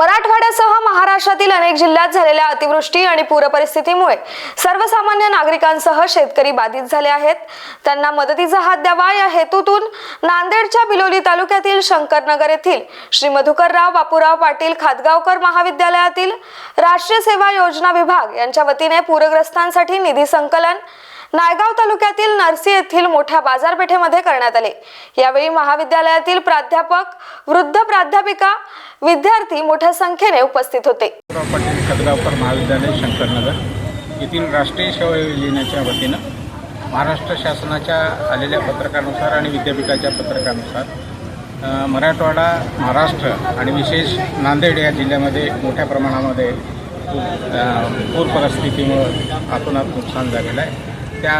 मराठवाड्यासह महाराष्ट्रातील अनेक जिल्ह्यात झालेल्या अतिवृष्टी आणि पूरपरिस्थितीमुळे सर्वसामान्य नागरिकांसह शेतकरी बाधित झाले आहेत. त्यांना मदतीचा हात द्यावा या हेतूतून नांदेडच्या बिलोली तालुक्यातील शंकरनगर येथील श्री मधुकरराव बापूराव पाटील खातगावकर महाविद्यालयातील राष्ट्रीय सेवा योजना विभाग यांच्या वतीने पूरग्रस्तांसाठी निधी संकलन नायगाव तालुक्यातील नरसी येथील मोठ्या बाजारपेठेमध्ये करण्यात आले. यावेळी महाविद्यालयातील प्राध्यापक वृद्ध प्राध्यापिका विद्यार्थी मोठ्या संख्येने उपस्थित होते. पाटील महाविद्यालय शंकरनगर. येथील राष्ट्रीय सेवा योजनेच्या वतीनं महाराष्ट्र शासनाच्या आलेल्या पत्रकानुसार आणि विद्यापीठाच्या पत्रकानुसार मराठवाडा महाराष्ट्र आणि विशेष नांदेड या जिल्ह्यामध्ये मोठ्या प्रमाणामध्ये पूर परिस्थितीमुळं आतोनात नुकसान झालेलं आहे. त्या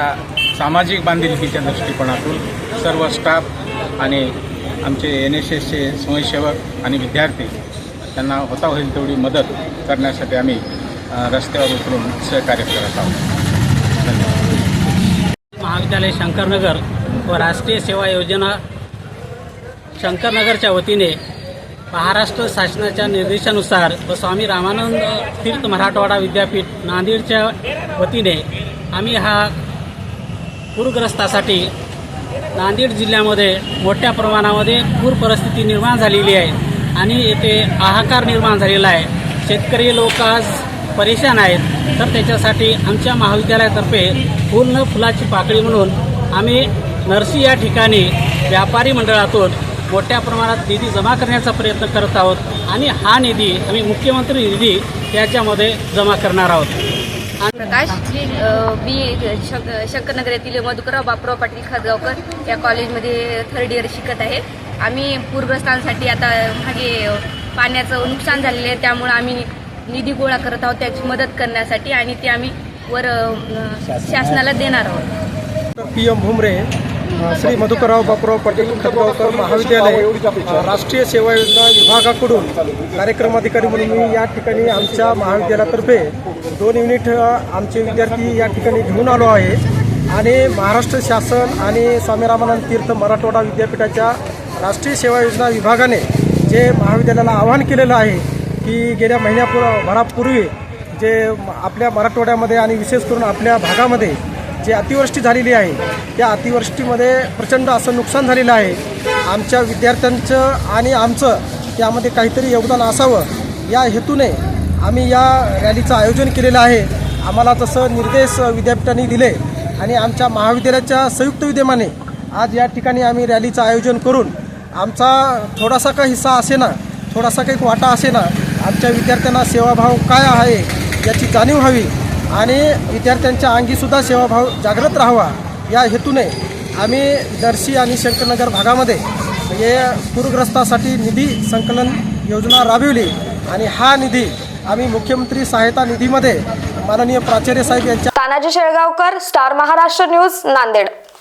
सामाजिक बांधिलकीच्या दृष्टिकोनातून सर्व स्टाफ आणि आमचे एन एस एसचे स्वयंसेवक आणि विद्यार्थी त्यांना होता होईल तेवढी मदत करण्यासाठी आम्ही रस्त्यावर उतरून सहकार्य करत आहोत. धन्यवाद. महाविद्यालय शंकरनगर व राष्ट्रीय सेवा योजना शंकरनगरच्या वतीने महाराष्ट्र शासनाच्या निर्देशानुसार व स्वामी रामानंद तीर्थ मराठवाडा विद्यापीठ नांदेडच्या वतीने आम्ही हा पूरग्रस्तासाठी नांदेड जिल्ह्यामध्ये मोठ्या प्रमाणामध्ये पूर परिस्थिती निर्माण झालेली आहे आणि येथे हाहाकार निर्माण झालेला आहे. शेतकरी लोक आज परेशान आहेत. तर त्याच्यासाठी आमच्या महाविद्यालयातर्फे पूर्ण फुलाची पाकळी म्हणून आम्ही नरसी या ठिकाणी व्यापारी मंडळातून मोठ्या प्रमाणात निधी जमा करण्याचा प्रयत्न करत आहोत आणि हा निधी आम्ही मुख्यमंत्री निधी याच्यामध्ये जमा करणार आहोत. प्रकाश मी शंक शंकरनगर येथील मधुकरराव बापराव पाटील खासगावकर या कॉलेजमध्ये थर्ड इयर शिकत आहे. आम्ही पूरग्रस्तांसाठी आता मागे पाण्याचं नुकसान झालेलं आहे त्यामुळं आम्ही निधी गोळा करत आहोत त्याची मदत करण्यासाठी आणि ते आम्ही वर शासनाला देणार आहोत. पी एम भुमरे श्री मधुकरराव बापूराव पाटील खतगावकर महाविद्यालय राष्ट्रीय सेवा योजना विभागाकडून कार्यक्रम अधिकारी म्हणून मी या ठिकाणी आमच्या महाविद्यालयातर्फे दोन युनिट आमचे विद्यार्थी या ठिकाणी घेऊन आलो आहे. आणि महाराष्ट्र शासन आणि स्वामी रामानंद तीर्थ मराठवाडा विद्यापीठाच्या राष्ट्रीय सेवा योजना विभागाने जे महाविद्यालयाला आवाहन केलेलं आहे की गेल्या महिन्यापूर्व भरापूर्वी जे आपल्या मराठवाड्यामध्ये आणि विशेष करून आपल्या भागामध्ये जे अतिवृष्टी झालेली आहे त्या अतिवृष्टीमध्ये प्रचंड असं नुकसान झालेलं आहे. आमच्या विद्यार्थ्यांचं आणि आमचं त्यामध्ये काहीतरी योगदान असावं. या हेतूने आम्ही या रॅलीचं आयोजन केलेलं आहे. आम्हाला तसं निर्देश विद्यापीठांनी दिले आणि आमच्या महाविद्यालयाच्या संयुक्त विद्यमाने आज या ठिकाणी आम्ही रॅलीचं आयोजन करून आमचा थोडासा काही हिस्सा असे ना थोडासा काही वाटा असे ना आमच्या विद्यार्थ्यांना सेवाभाव काय आहे याची जाणीव व्हावी. आणि विद्यार्थ्यांच्या अंगीसुद्धा सेवाभाव जागृत राहावा या हेतूने आम्ही दर्शी आणि शंकरनगर भागामध्ये हे पूरग्रस्तासाठी निधी संकलन योजना राबविली आणि हा निधी आम्ही मुख्यमंत्री सहायता निधीमध्ये माननीय प्राचार्य साहेब यांच्या तानाजी शेळगावकर स्टार महाराष्ट्र न्यूज नांदेड.